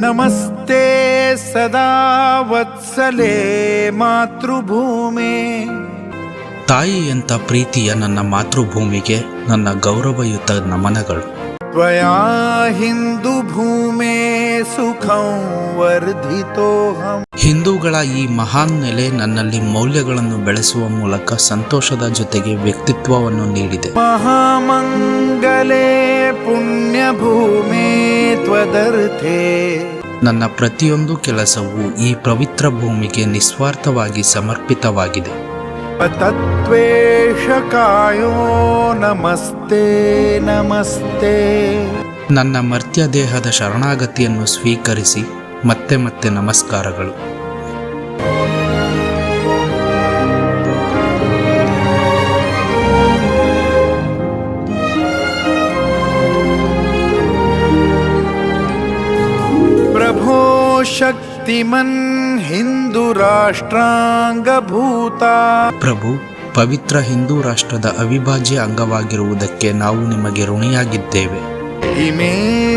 नमस्ते सदा वत्सले मातृभूमे ತಾಯಿಯಂಥ ಪ್ರೀತಿಯ ನನ್ನ ಮಾತೃಭೂಮಿಗೆ ನನ್ನ ಗೌರವಯುತ ನಮನಗಳು त्वया हिन्दुभूमे सुखं वर्धितोऽहम् ಹಿಂದೂಗಳ ಈ ಮಹಾನ್ ನೆಲೆ ನನ್ನಲ್ಲಿ ಮೌಲ್ಯಗಳನ್ನು ಬೆಳೆಸುವ ಮೂಲಕ ಸಂತೋಷದ ಜೊತೆಗೆ ವ್ಯಕ್ತಿತ್ವವನ್ನು ನೀಡಿದೆ महामङ्गले पुण्यभूमे त्वदर्थे ನನ್ನ ಪ್ರತಿಯೊಂದು ಕೆಲಸವೂ ಈ ಪವಿತ್ರ ಭೂಮಿಗೆ ನಿಸ್ವಾರ್ಥವಾಗಿ ಸಮರ್ಪಿತವಾಗಿದೆ. ತತ್ವೇಶಕಾಯೋ ನಮಸ್ತೆ ನಮಸ್ತೆ. ನನ್ನ ಮರ್ತ್ಯ ದೇಹದ ಶರಣಾಗತಿಯನ್ನು ಸ್ವೀಕರಿಸಿ ಮತ್ತೆ ಮತ್ತೆ ನಮಸ್ಕಾರಗಳು. ಶಕ್ತಿಮನ್ ಹಿಂದೂ ರಾಷ್ಟ್ರಾಂಗಭೂತ ಪ್ರಭು ಪವಿತ್ರ ಹಿಂದೂ ರಾಷ್ಟ್ರದ ಅವಿಭಾಜ್ಯ ಅಂಗವಾಗಿರುವುದಕ್ಕೆ ನಾವು ನಿಮಗೆ ಋಣಿಯಾಗಿದ್ದೇವೆ. ಇಮೇ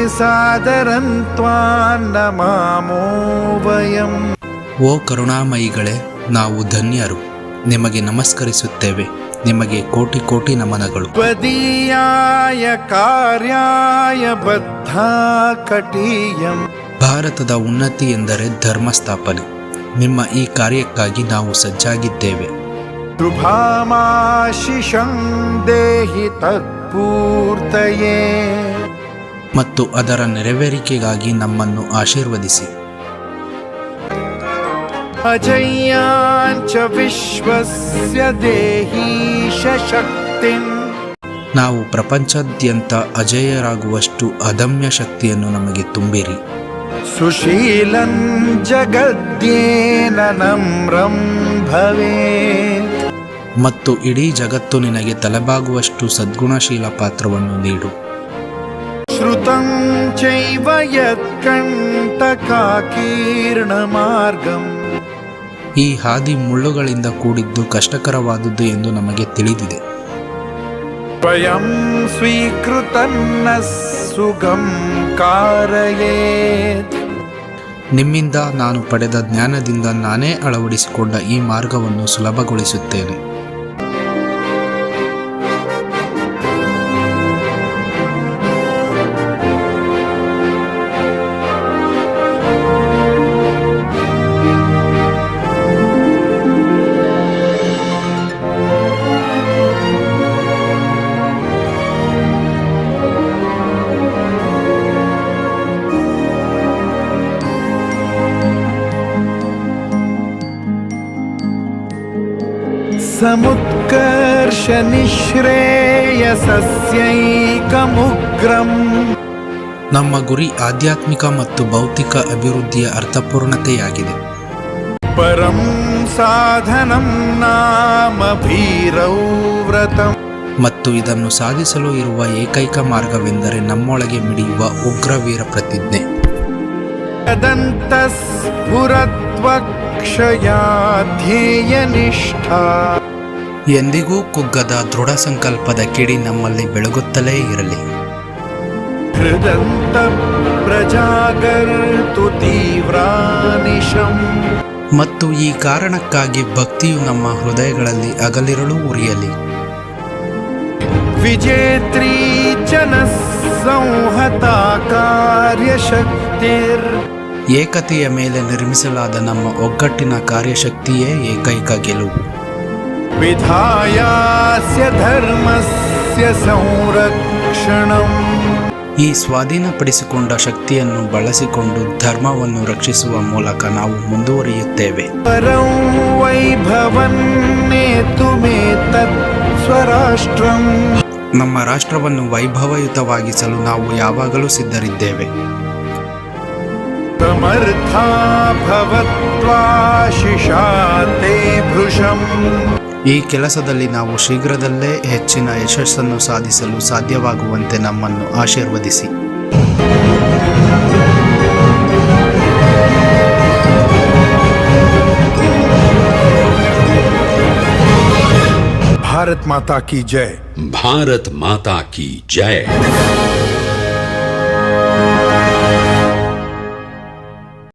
ವಯಂ. ಓ ಕರುಣಾಮಯಿಗಳೇ ನಾವು ಧನ್ಯರು. ನಿಮಗೆ ನಮಸ್ಕರಿಸುತ್ತೇವೆ. ನಿಮಗೆ ಕೋಟಿ ಕೋಟಿ ನಮನಗಳು. ತ್ವದೀಯಾಯ ಕಾರ್ಯಾಯ ಬದ್ಧ ಕಟಿಯಂ. ಭಾರತದ ಉನ್ನತಿ ಎಂದರೆ ಧರ್ಮಸ್ಥಾಪನೆ. ನಿಮ್ಮ ಈ ಕಾರ್ಯಕ್ಕಾಗಿ ನಾವು ಸಜ್ಜಾಗಿದ್ದೇವೆ. ದೇಹಿ ಮತ್ತು ಅದರ ನೆರವೇರಿಕೆಗಾಗಿ ನಮ್ಮನ್ನು ಆಶೀರ್ವದಿಸಿ. ವಿಶ್ವಸ್ಯ ದೇಹೀಶ ಶಕ್ತಿಂ ನಾವು ಪ್ರಪಂಚಾದ್ಯಂತ ಅಜೇಯರಾಗುವಷ್ಟು ಅದಮ್ಯ ಶಕ್ತಿಯನ್ನು ನಮಗೆ ತುಂಬಿರಿ. सुशीलं जगद्येन नम्रं भवेत् ಮತ್ತು ಇಡೀ ಜಗತ್ತು ನಿನಗೆ ತಲೆಬಾಗುವಷ್ಟು ಸದ್ಗುಣಶೀಲ ಪಾತ್ರವನ್ನು ನೀಡು श्रुतं चैव यत्कण्टकाकीर्णमार्गम् ಈ ಹಾದಿ ಮುಳ್ಳುಗಳಿಂದ ಕೂಡಿದ್ದು ಕಷ್ಟಕರವಾದುದು ಎಂದು ನಮಗೆ ತಿಳಿದಿದೆ स्वयं स्वीकृतन्न सुगं कारयेत् ನಿಮ್ಮಿಂದ ನಾನು ಪಡೆದ ಜ್ಞಾನದಿಂದ ನಾನೇ ಅಳವಡಿಸಿಕೊಂಡ ಈ ಮಾರ್ಗವನ್ನು ಸುಲಭಗೊಳಿಸುತ್ತೇನೆ ನಮ್ಮ ಗುರಿ ಆಧ್ಯಾತ್ಮಿಕ ಮತ್ತು ಭೌತಿಕ ಅಭಿವೃದ್ಧಿಯ ಅರ್ಥಪೂರ್ಣತೆಯಾಗಿದೆ. ಪರಂ ಸಾಧನಂ ನಾಮ ಮತ್ತು ಇದನ್ನು ಸಾಧಿಸಲು ಇರುವ ಏಕೈಕ ಮಾರ್ಗವೆಂದರೆ ನಮ್ಮೊಳಗೆ ಮಿಡಿಯುವ ಉಗ್ರವೀರ ಪ್ರತಿಜ್ಞೆ. ಧ್ಯೇಯನಿಷ್ಠಾ ಎಂದಿಗೂ ಕುಗ್ಗದ ದೃಢ ಸಂಕಲ್ಪದ ಕಿಡಿ ನಮ್ಮಲ್ಲಿ ಬೆಳಗುತ್ತಲೇ ಇರಲಿ. ಮತ್ತು ಈ ಕಾರಣಕ್ಕಾಗಿ ಭಕ್ತಿಯು ನಮ್ಮ ಹೃದಯಗಳಲ್ಲಿ ಅಗಲಿರಲು ಉರಿಯಲಿ. ವಿಜೇತ್ರಿ ಜನ ಸಂಹತಾ ಕಾರ್ಯಶಕ್ತಿ ಏಕತೆಯ ಮೇಲೆ ನಿರ್ಮಿಸಲಾದ ನಮ್ಮ ಒಗ್ಗಟ್ಟಿನ ಕಾರ್ಯಶಕ್ತಿಯೇ ಏಕೈಕ ಗೆಲುವು. ವಿಧಾಯಾಸ್ಯ ಧರ್ಮಸ್ಯ ಸಂರಕ್ಷಣಂ. ಈ ಸ್ವಾಧೀನಪಡಿಸಿಕೊಂಡ ಶಕ್ತಿಯನ್ನು ಬಳಸಿಕೊಂಡು ಧರ್ಮವನ್ನು ರಕ್ಷಿಸುವ ಮೂಲಕ ನಾವು ಮುಂದುವರಿಯುತ್ತೇವೆ. ಪರಂ ವೈಭವನ್ನೇತುಮೇತತ್ ಸ್ವರಾಷ್ಟ್ರಂ. ನಮ್ಮ ರಾಷ್ಟ್ರವನ್ನು ವೈಭವಯುತವಾಗಿಸಲು ನಾವು ಯಾವಾಗಲೂ ಸಿದ್ಧರಿದ್ದೇವೆ. ಸಮರ್ಥಾ ಭವತ್ವಾಶಿಷಾತೆ ಭೃಶಂ. ಈ ಕೆಲಸದಲ್ಲಿ ನಾವು ಶೀಘ್ರದಲ್ಲೇ ಹೆಚ್ಚಿನ ಯಶಸ್ಸನ್ನು ಸಾಧಿಸಲು ಸಾಧ್ಯವಾಗುವಂತೆ ನಮ್ಮನ್ನು ಆಶೀರ್ವದಿಸಿ. ಭಾರತ್ ಮಾತಾ ಕಿ ಜಯ ಭಾರತ್ ಮಾತಾ ಕಿ ಜಯ